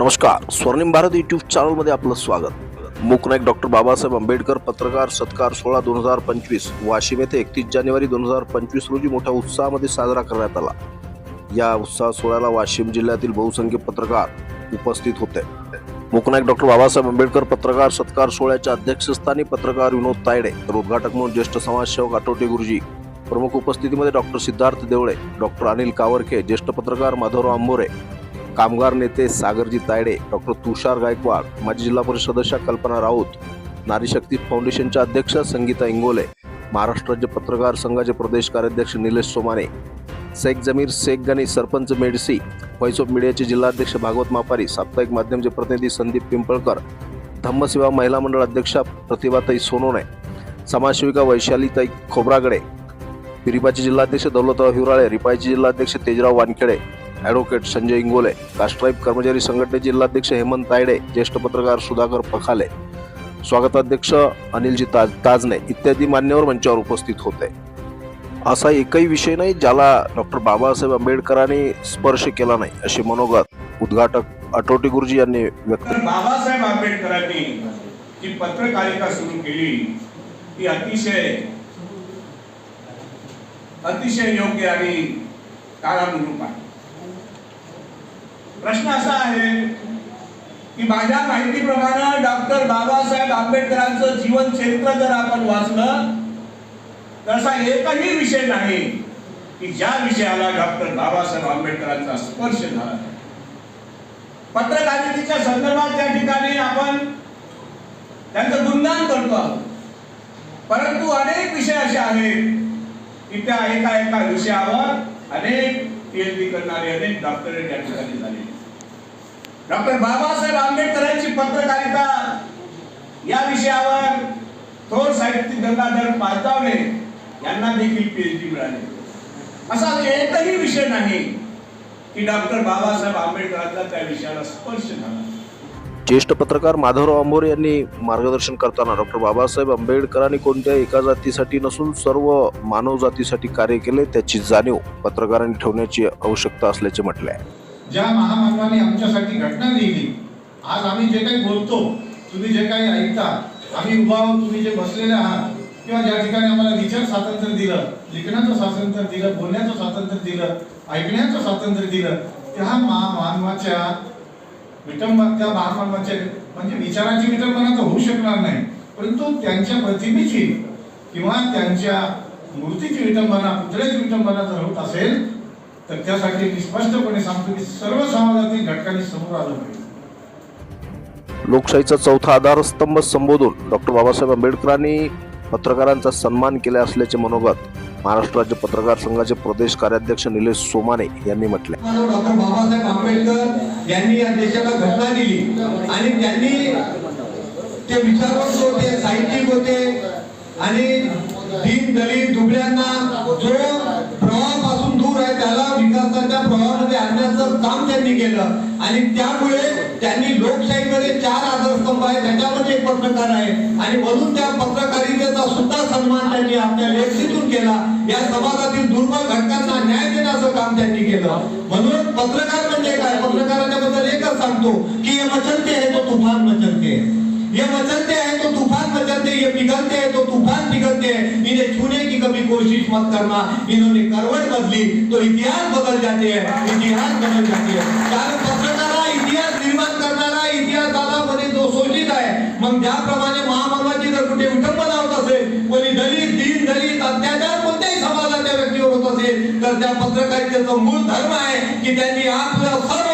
नमस्कार स्वर्णिम भारत युट्यूब चॅनलमध्ये आपलं स्वागत. मुकनायक डॉक्टर बाबासाहेब आंबेडकर पत्रकार सत्कार सोहळा दोन हजार पंचवीस वाशिम येथे एकतीस जानेवारी दोन हजार पंचवीस रोजी मोठ्या उत्साहामध्ये साजरा करण्यात आला. या उत्साह सोहळ्याला वाशिम जिल्ह्यातील बहुसंख्य पत्रकार उपस्थित होते. मुकनायक डॉक्टर बाबासाहेब आंबेडकर पत्रकार सत्कार सोहळ्याच्या अध्यक्षस्थानी पत्रकार विनोद तायडे तर उद्घाटक म्हणून ज्येष्ठ समाजसेवक आटोटे गुरुजी प्रमुख उपस्थितीमध्ये डॉक्टर सिद्धार्थ देवळे डॉक्टर अनिल कावरखे ज्येष्ठ पत्रकार माधवराव आंबोरे कामगार नेते सागरजी तायडे डॉक्टर तुषार गायकवाड माजी जिल्हा परिषद सदस्य कल्पना राऊत नारी शक्ती फाउंडेशनच्या अध्यक्ष संगीता इंगोले महाराष्ट्र राज्य पत्रकार संघाचे प्रदेश कार्याध्यक्ष निलेश सोमाने शेख जमीर शेख गणी सरपंच मेडसी व्हॉइस ऑफ मीडियाचे जिल्हाध्यक्ष भागवत मापारी साप्ताहिक माध्यमचे प्रतिनिधी संदीप पिंपळकर धम्मसेवा महिला मंडळ अध्यक्षा प्रतिभाताई सोनोने समाजसेविका वैशालीताई खोब्रागडे रिपाचे जिल्हाध्यक्ष दौलतराव हिवराळे रिपाईचे जिल्हाध्यक्ष तेजराव वानखेडे ॲडव्होकेट संजय इंगोले कास्ट्राईब कर्मचारी संघटने जिल्हाध्यक्ष हेमंत तायडे ज्येष्ठ पत्रकार सुधाकर पखाले स्वागताध्यक्ष अनिलजी ताज ताजने इत्यादी मान्यवर मंचावर उपस्थित होते. असा एकही विषय नाही ज्याला डॉक्टर बाबासाहेब आंबेडकरांनी स्पर्श केला नाही असे मनोगत उद्घाटक अटोटी गुरुजी यांनी व्यक्त तर बाबासाहेब आंबेडकरांनी जी पत्रकारिता सुरू केली ती अतिशय अतिशय योग्य आणि काळानुरूप आहे. प्रश्न असा आहे की माझ्या माहितीप्रमाणे डॉक्टर बाबासाहेब आंबेडकरांचं जीवन चरित्र जर आपण वाचलं तर असा एकही विषय नाही की ज्या विषयाला डॉक्टर बाबासाहेब आंबेडकरांचा स्पर्श झाला पत्रकारितेच्या संदर्भात त्या ठिकाणी आपण त्यांचं गुणगान करतो आहोत परंतु अनेक विषय असे आहेत की त्या एका एका विषयावर अनेक पीएचडी करणारे अनेक डॉक्टरेट या ठिकाणी झाले. डॉक्टर बाबासाहेब आंबेडकरांची पत्रकारिता या विषयावर थोर साहित्यिक गंगाधर पाचावणे यांना देखील पीएचडी मिळाली. असा एकही विषय नाही की डॉक्टर बाबासाहेब आंबेडकरांचा त्या विषयाला स्पर्श झाला. ज्येष्ठ पत्रकार माधवराव आंबोरे यांनी मार्गदर्शन करताना डॉक्टर बाबासाहेब आंबेडकरांनी कोणत्या एका जातीसाठी नसून सर्व मानव जातीसाठी कार्य केले त्याची जाणीव पत्रकारांनी ठेवण्याची आवश्यकता असल्याचे म्हटले आहे. ज्या महामानवाने आमच्यासाठी घटना लिहिली आज आम्ही जे काही बोलतो तुम्ही जे काही ऐकता आम्ही उभा आहोत तुम्ही जे बसलेले आहात किंवा ज्या ठिकाणी आम्हाला विचार स्वातंत्र्य दिलं लिखण्याचं स्वातंत्र्य दिलं बोलण्याचं स्वातंत्र्य दिलं ऐकण्याचं स्वातंत्र्य दिलं त्या महामानवाच्या विटंबा त्या महामानवाच्या म्हणजे विचाराची विटंबना तर होऊ शकणार नाही परंतु त्यांच्या प्रतिमेची किंवा त्यांच्या मूर्तीची विटंबना पुतळ्याची विटंबना जर होत असेल तर त्यासाठी मी स्पष्टपणे सांगतो की सर्व समाजातील घटकांनी समोर आलं पाहिजे. लोकशाहीचा चौथा आधारस्तंभ संबोधून डॉक्टर बाबासाहेब आंबेडकरांनी पत्रकारांचा सन्मान केला असल्याचे मनोगत महाराष्ट्र राज्य पत्रकार संघाचे प्रदेश कार्याध्यक्ष निलेश सोमाने यांनी म्हटले. डॉक्टर बाबासाहेब आंबेडकर यांनी या देशाला घटना दिली आणि त्यांनी ते विचारवंत होते साहित्यिक होते आणि दीन दलित दुबळ्यांना जो विकासाच्या प्रवाहामध्ये आणण्याचं काम त्यांनी केलं. आणि त्यामुळे त्यांनी लोकशाहीमध्ये चार आधारस्तंभ आहे त्याच्यामध्ये एक पत्रकार आहे. आणि म्हणून त्या पत्रकारितेचा सुद्धा सन्मान त्यांनी आपल्या लेखीतून केला. या समाजातील दुर्बल घटकांना न्याय देण्याचं काम त्यांनी केलं. म्हणून पत्रकार म्हणजे काय? पत्रकाराच्या बद्दल एकच सांगतो की हे मचलते आहे तो तुफान मचलते. है ये मचलते हैं तो तुफान मचलते. ये पिघलते आहे तो तुफान पिघलते की कोशिश मत करना। इन्होंने करवट बदली तो इतिहास बदल जाते हैं इतिहास बदल जाते हैं। कारण पत्रकारा इतिहास निर्माण करणारा इतिहासामध्ये जो शोषित आहे मग ज्याप्रमाणे महामानवाची जर कुठे विटंबना होत असेल कोणी दलित दीन दलित अत्याचार कोणत्याही समाजाच्या व्यक्तीवर होत असेल तर त्या पत्रकारितेचा मूळ धर्म आहे की त्यांनी आपलं सर्व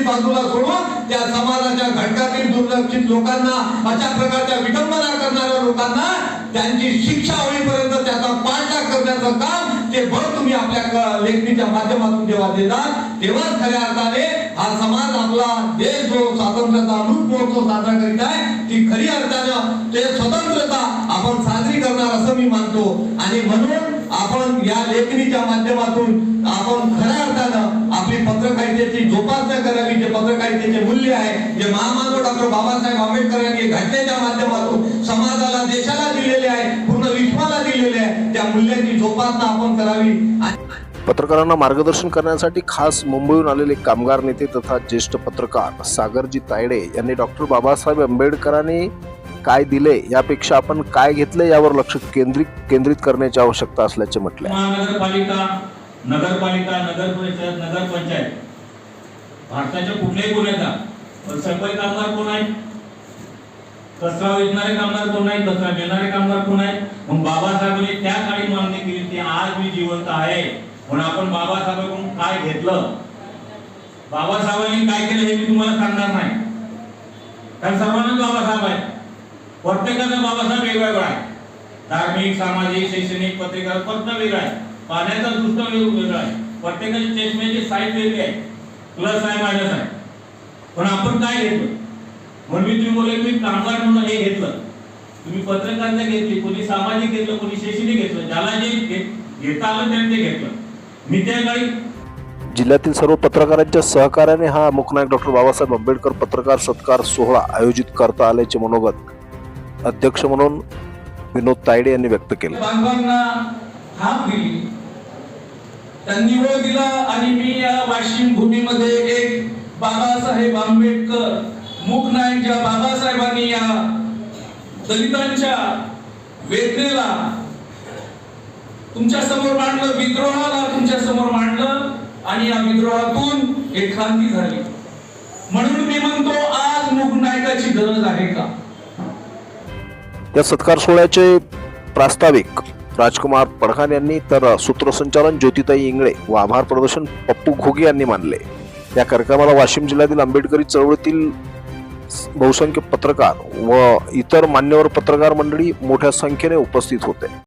बाजूला सोडून त्या समाजाच्या घटकातील दुर्लक्षित लोकांना अशा प्रकारच्या विटंबना करणाऱ्या लोकांना त्यांची शिक्षा होईपर्यंत त्याचा पाठलाग करण्याचं काम ते बळ तुम्ही आपल्या लेखणीच्या माध्यमातून जेव्हा देतात तेव्हाच खऱ्या अर्थाने हा समाज आपला देश जो स्वातंत्र्याचा अमृत महोत्सव साजरा करीत आहे. ती खरी अर्थानं ते स्वतंत्रता आपण साजरी करणार असं मी मानतो. आणि म्हणून आपण या लेखणीच्या माध्यमातून आपण खऱ्या अर्थानं आपली पत्रकारितेची जोपासना करावी जे पत्रकारितेचे मूल्य आहे जे महामानव डॉक्टर बाबासाहेब आंबेडकर यांनी घटनेच्या माध्यमातून समाजाला देशाला दिलेले आहे पूर्ण विश्वाला दिलेले आहे त्या मूल्यांची जोपासना आपण करावी. पत्रकारांना मार्गदर्शन करण्यासाठी खास मुंबईहून आलेले कामगार नेते तथा ज्येष्ठ पत्रकार सागरजी तायडे यांनी डॉक्टर बाबासाहेब आंबेडकरांनी काय दिले यापेक्षा आपण काय घेतले यावर लक्ष केंद्रित केंद्रित करण्याची आवश्यकता असल्याचे म्हटले आहे. महानगरपालिका नगरपालिका नगर परिषद नगर पंचायत. भारताच्या कुठल्याही गुन्ह्याचा पण सफाई कामगार कोण आहेत? कचरा वेचणारे कामगार कोण नाही कचरा घेणारे कामगार कोण आहे मग बाबासाहेबांनी त्या काळी मागणी केली ती आज मी जिवंत आहे. म्हणून आपण बाबासाहेबांकडून काय घेतलं? बाबासाहेबांनी काय केलं हे मी तुम्हाला सांगणार नाही. कारण सर्वांनाच बाबासाहेब आहेत. प्रत्येकाचा बाबासाहेब वेगवेगळा आहे. धार्मिक सामाजिक शैक्षणिक पत्रिका फक्त वेगळा आहे. पाण्याचा दृष्टिकोन वेगळा आहे. प्रत्येकाची चष्म्याची साईज वेगळी आहे प्लस आहे मायनस आहे. पण आपण काय घेतलं? म्हणून मी तुम्ही बोलले मी कामगार घेतलं. तुम्ही पत्रकारिता घेतली कोणी सामाजिक घेतलं कोणी शैक्षणिक घेतलं. ज्याला जे घेता आलं त्याने ते घेतलं. मी त्या काळी जिल्ह्यातील सर्व पत्रकारांच्या सहकार्याने हा मुकनायक डॉक्टर बाबासाहेब आंबेडकर पत्रकार सत्कार सोहळा आयोजित करता आल्याचे मनोगत अध्यक्ष म्हणून विनोद तायडे यांनी व्यक्त केले. बांधवांना हाक दिली. त्यांनी वेळ दिला आणि मी या वाशिम भूमीमध्ये एक बाबासाहेब आंबेडकर मूकनायक ज्या बाबासाहेबांनी या दलितांच्या वेदनेला तुमच्यासमोर मांडलं विद्रोहाला तुमच्यासमोर मांडलं आणि या विद्रोहातून एक क्रांती झाली. म्हणून मी म्हणतो आज मूकनायकाची गरज आहे का? या सत्कार सोहळ्याचे प्रास्ताविक राजकुमार पडखान यांनी तर सूत्रसंचालन ज्योतिताई इंगळे व आभार प्रदर्शन पप्पू घोगे यांनी मानले. या कार्यक्रमाला वाशिम जिल्ह्यातील आंबेडकरी चळवळीतील बहुसंख्य पत्रकार व इतर मान्यवर पत्रकार मंडळी मोठ्या संख्येने उपस्थित होते.